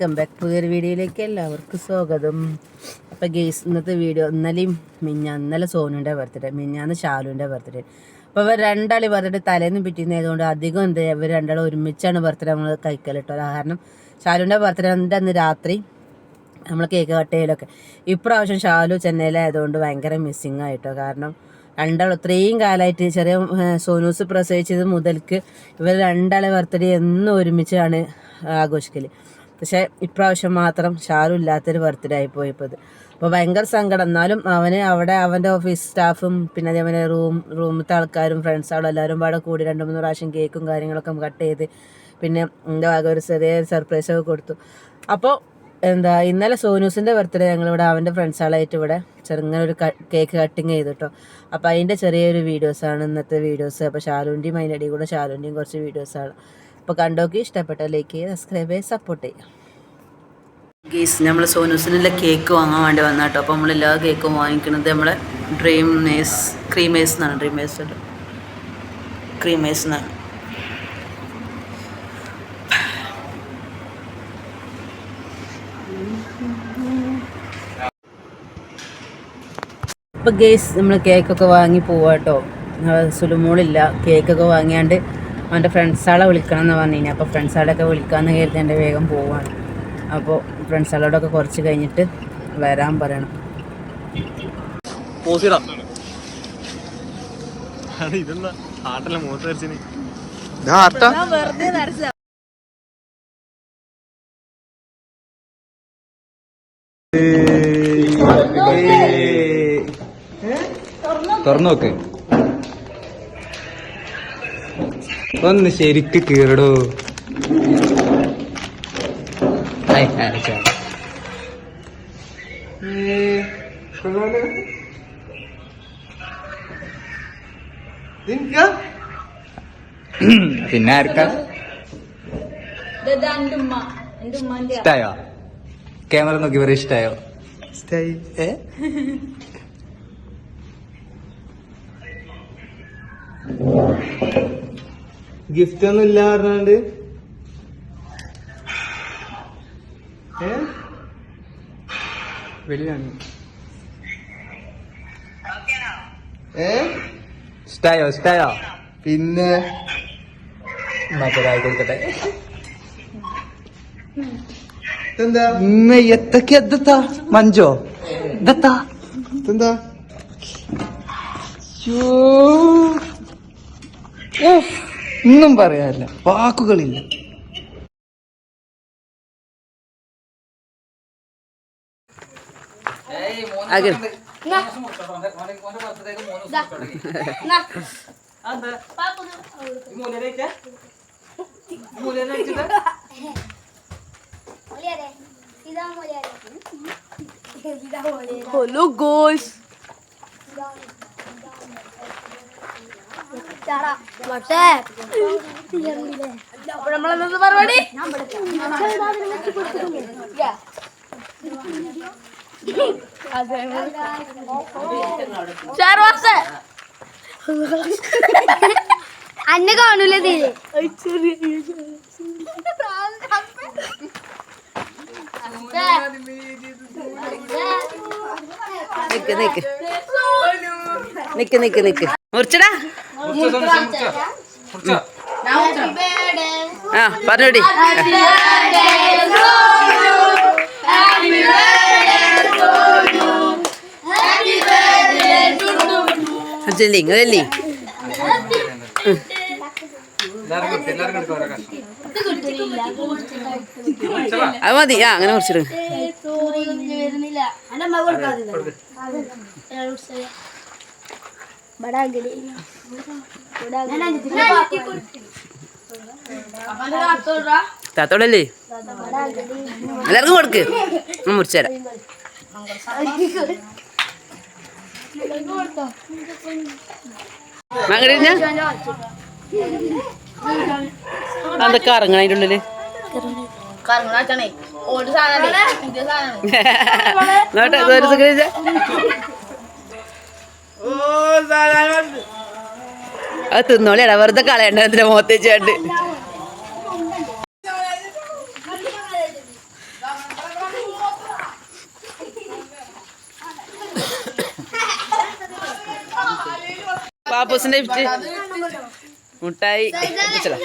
Welcome back പുതിയൊരു വീഡിയോയിലേക്ക് എല്ലാവർക്കും സ്വാഗതം. അപ്പോൾ ഗെയ്സ് ഇന്നത്തെ വീഡിയോ ഇന്നലെയും മിഞ്ഞാ ഇന്നലെ സോനുന്റെ ബർത്ത്ഡേ മിഞ്ഞാന്ന് ഷാലുവിന്റെ ബർത്ത്ഡേ അപ്പോൾ ഇവർ രണ്ടാളി ബർത്ത്ഡേ തലേന്ന് പിറ്റിന്നതുകൊണ്ട് അധികം എന്ത് ഇവർ രണ്ടാളും ഒരുമിച്ചാണ് ബർത്ത്ഡേ നമ്മൾ കഴിക്കൽ കേട്ടോ കാരണം ഷാലുവിന്റെ ബർത്ത്ഡേ അന്ന് രാത്രി? നമ്മൾ കേക്ക് കട്ട് ചെയ്യലൊക്കെ. ഇപ്രാവശ്യം ഷാലു ചെന്നൈയിലായതുകൊണ്ട് ഭയങ്കര മിസ്സിങ് ആയിട്ടോ. കാരണം രണ്ടാളും ഇത്രയും കാലമായിട്ട് ചെറിയ സോനൂസ് പ്രസവിച്ചത് മുതൽക്ക് ഇവർ രണ്ടാളെ ബർത്ത്ഡേ എന്നും ഒരുമിച്ചാണ് ആഘോഷിക്കൽ പക്ഷേ ഇപ്രാവശ്യം മാത്രം ഷാലു ഇല്ലാത്തൊരു ബർത്ത്ഡേ ആയിപ്പോയി ഇപ്പോൾ ഇത് അപ്പോൾ ഭയങ്കര സങ്കടം. എന്നാലും അവന് അവിടെ അവന്റെ ഓഫീസ് സ്റ്റാഫും പിന്നെ അതേപോലെ റൂം റൂമിലത്തെ ആൾക്കാരും ഫ്രണ്ട്സുകളും എല്ലാവരും അവിടെ കൂടി രണ്ട് മൂന്ന് പ്രാവശ്യം കേക്കും കാര്യങ്ങളൊക്കെ കട്ട് ചെയ്ത് പിന്നെ എന്റെ ഭാഗം ഒരു ചെറിയ സർപ്രൈസ് ഒക്കെ കൊടുത്തു. അപ്പോൾ എന്താ ഇന്നലെ സോനൂസിന്റെ ബർത്ത്ഡേ ഞങ്ങളിവിടെ അവന്റെ ഫ്രണ്ട്സുകളായിട്ട് ഇവിടെ ചെറുങ്ങനെ ഒരു കേക്ക് കട്ടിങ് ചെയ്തു കേട്ടോ അപ്പോൾ അതിന്റെ ചെറിയൊരു വീഡിയോസാണ് ഇന്നത്തെ വീഡിയോസ് അപ്പോൾ ഷാലുവിന്റെയും അതിന്റെ ഇടയിൽ കൂടെ ഷാലുവിന്റെയും കുറച്ച് വീഡിയോസാണ് അപ്പോൾ കണ്ടോക്കി ഇഷ്ടപ്പെട്ട ലൈക്ക് ചെയ്യുക സബ്സ്ക്രൈബ് ചെയ്യുക സപ്പോർട്ട് ചെയ്യുക. ഗീസ് നമ്മൾ സോനൂസിനുള്ള കേക്ക് വാങ്ങാൻ വേണ്ടി വന്ന കേട്ടോ അപ്പോൾ നമ്മൾ എല്ലാ കേക്കും വാങ്ങിക്കുന്നത് നമ്മളെ ഡ്രീം നേസ് ക്രീമേസ് എന്നാണ്. ഡ്രീമേസ് ക്രീമേസ് എന്നാണ്. ഇപ്പം ഗേസ് നമ്മൾ കേക്കൊക്കെ വാങ്ങി പോവാം കേട്ടോ സുലുമോളില്ല. കേക്കൊക്കെ വാങ്ങിയാണ്ട് അവന്റെ ഫ്രണ്ട്സാളെ വിളിക്കണം എന്ന് പറഞ്ഞു കഴിഞ്ഞാൽ അപ്പോൾ ഫ്രണ്ട്സാളെയൊക്കെ വിളിക്കാമെന്ന് കരുതി എന്റെ വേഗം പോവാണ്. അപ്പോൾ ഫ്രണ്ട്സുകളോടൊക്കെ കുറച്ച് കഴിഞ്ഞിട്ട് വരാൻ പറയണം. ഇതെന്താ? ആട്ടല്ല മോസ് വരച്ചിന് തുറന്നു നോക്ക് ഒന്ന് ശരിക്ക് കീറടോ. പിന്നെ ആർക്കാ? ഇഷ്ടായോ? ക്യാമറ നോക്കി പറ ഇഷ്ടായോ? ഏ? ഗിഫ്റ്റ് ഒന്നും ഇല്ല പറഞ്ഞാണ്ട് വെളിയാണ് ഏ? ഇഷ്ടായോ ഇഷ്ടായോ പിന്നെ? കൊടുക്കട്ടെ. എത്തൊക്കെ മഞ്ചോ ഇതെത്താ? എന്താ ഒന്നും പറയാനില്ല. വാക്കുകളില്ല. Hello girls. നമ്മളെന്താ പരിപാടി അന്നെ കാണൂല തീരെ നിക്ക് നിക്ക്. നിക്ക് നിക്ക് നിക്ക്. മുറിച്ചടാ. ആ പറഞ്ഞോടി. ചെല്ലി ഇങ്ങ ചെല്ലി അത് മതി. ആ അങ്ങനെ ബടാഗലി താത്തോടല്ലേ എല്ലാവർക്കും കൊടുക്ക്. മുറിച്ചുതരാം അതൊക്കെ ഇറങ്ങണ അതിന്റെ ഉള്ളിൽ? നോട്ടെ ഒരു സെക്കൻഡ് അത് തിന്നോളിയാടാ വെറുതെ കളയണ്ട എന്തിനാ മുഖത്തേച്ച് पाप उसने मिठाई। पिछला